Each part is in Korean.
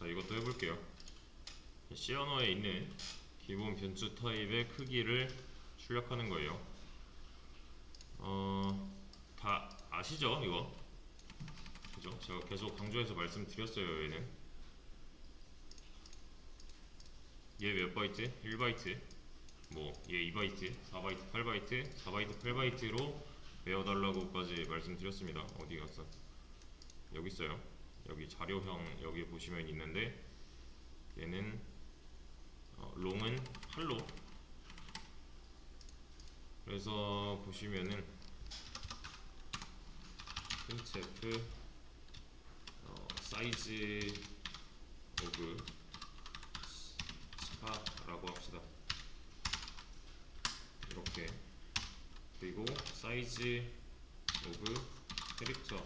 자 이것도 해볼게요. 언어에 있는 기본 변수 타입의 크기를 출력하는 거예요. 어, 다 아시죠 이거? 그죠? 제가 계속 강조해서 말씀드렸어요 얘는. 얘 몇 바이트? 1바이트. 뭐얘 2바이트, 4바이트, 8바이트, 4바이트, 8바이트로 외워달라고까지 말씀드렸습니다. 어디 갔어? 여기 있어요 여기 자료형 여기 보시면 있는데 얘는 어, 롱은 8로. 그래서 보시면은 printf 어, 사이즈 오브 스파라고 합시다. 이렇게. 그리고 사이즈 오브 캐릭터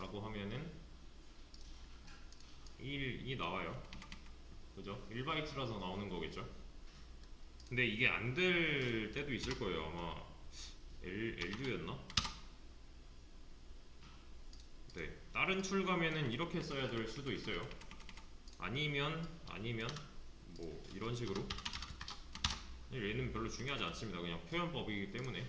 라고 하면은 1이 나와요. 그죠? 1바이트라서 나오는 거겠죠? 근데 이게 안 될 때도 있을 거예요 아마. L, LU였나? 네. 다른 툴 가면은 이렇게 써야 될 수도 있어요. 아니면 아니면 뭐 이런 식으로. 얘는 별로 중요하지 않습니다. 그냥 표현법이기 때문에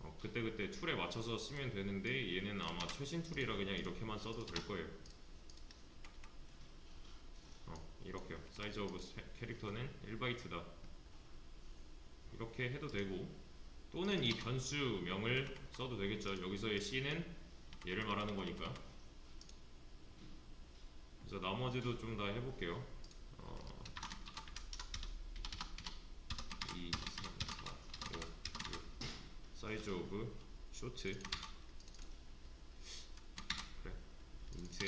어, 그때그때 툴에 맞춰서 쓰면 되는데 얘는 아마 최신 툴이라 그냥 이렇게만 써도 될 거예요. 어, 이렇게요. 사이즈 오브 캐릭터는 1바이트다. 이렇게 해도 되고 또는 이 변수명을 써도 되겠죠. 여기서의 C는 얘를 말하는 거니까. 그래서 나머지도 좀 다 해볼게요 어, 2, 3, 4, 5, 6 사이즈 오브 쇼트 그래 인트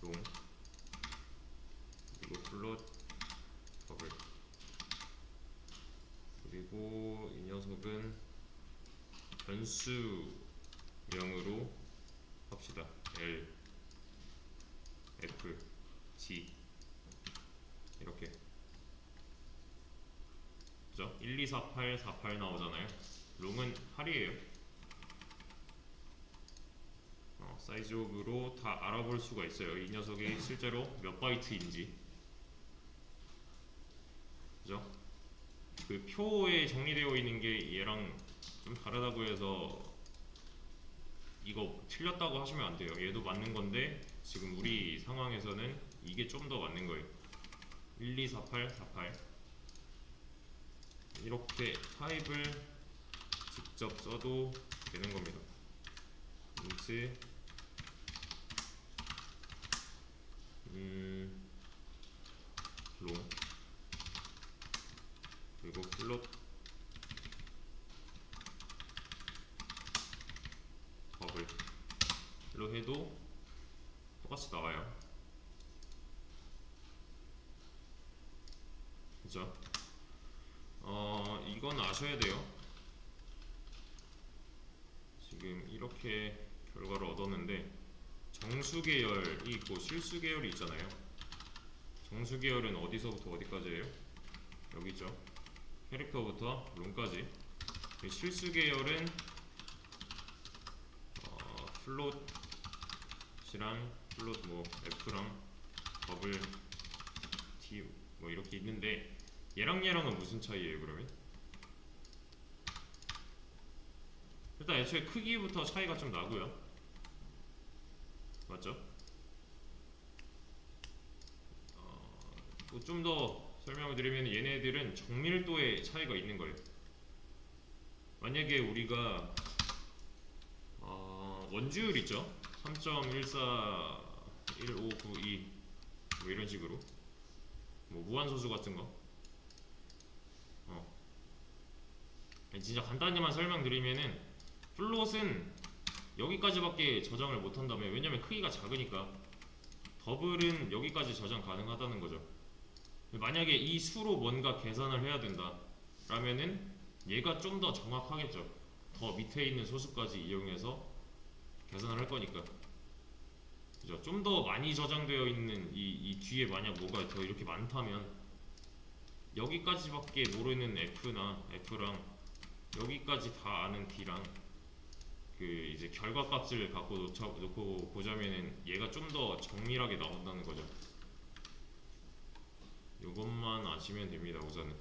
롱 그리고 플롯. 버블. 그리고 이 녀석은 변수명으로 합시다. L 1248, 48 나오잖아요. 롱은 8이에요. 어, 사이즈 오브로 다 알아볼 수가 있어요. 이 녀석이 실제로 몇 바이트인지. 그죠? 그 표에 정리되어 있는 게 얘랑 좀 다르다고 해서 이거 틀렸다고 하시면 안 돼요. 얘도 맞는 건데 지금 우리 상황에서는 이게 좀 더 맞는 거예요. 1248, 48. 이렇게 타입을 직접 써도 되는 겁니다. int 음, 롱 그리고 플롯 버블로 해도 똑같이 나와요. 그죠? 어, 이건 아셔야 돼요. 지금 이렇게 결과를 얻었는데 정수 계열이 있고 실수 계열이 있잖아요. 정수 계열은 어디서부터 어디까지예요? 여기 있죠. 캐릭터부터 룸까지. 그 실수 계열은 어, 플롯이랑 플롯 뭐 F랑 버블 T 뭐 이렇게 있는데 얘랑 얘랑은 무슨 차이예요 그러면? 일단 애초에 크기부터 차이가 좀 나고요 맞죠? 어, 좀 더 설명을 드리면 얘네들은 정밀도의 차이가 있는 거예요 만약에 우리가 어, 원주율 있죠? 3.141592 뭐 이런 식으로 뭐 무한소수 같은 거 어. 진짜 간단히만 설명드리면은 플롯은 여기까지밖에 저장을 못한다며 왜냐면 크기가 작으니까 더블은 여기까지 저장 가능하다는 거죠. 만약에 이 수로 뭔가 계산을 해야 된다 라면은 얘가 좀 더 정확하겠죠. 더 밑에 있는 소수까지 이용해서 계산을 할 거니까. 그죠? 좀 더 많이 저장되어 있는 이, 이 뒤에 만약 뭐가 더 이렇게 많다면 여기까지밖에 모르는 F나 F랑 여기까지 다 아는 D랑 그그 이제 결과 값을 갖고 놓자, 놓고 보자면은 얘가 좀 더 정밀하게 나온다는 거죠. 이것만 아시면 됩니다. 우선은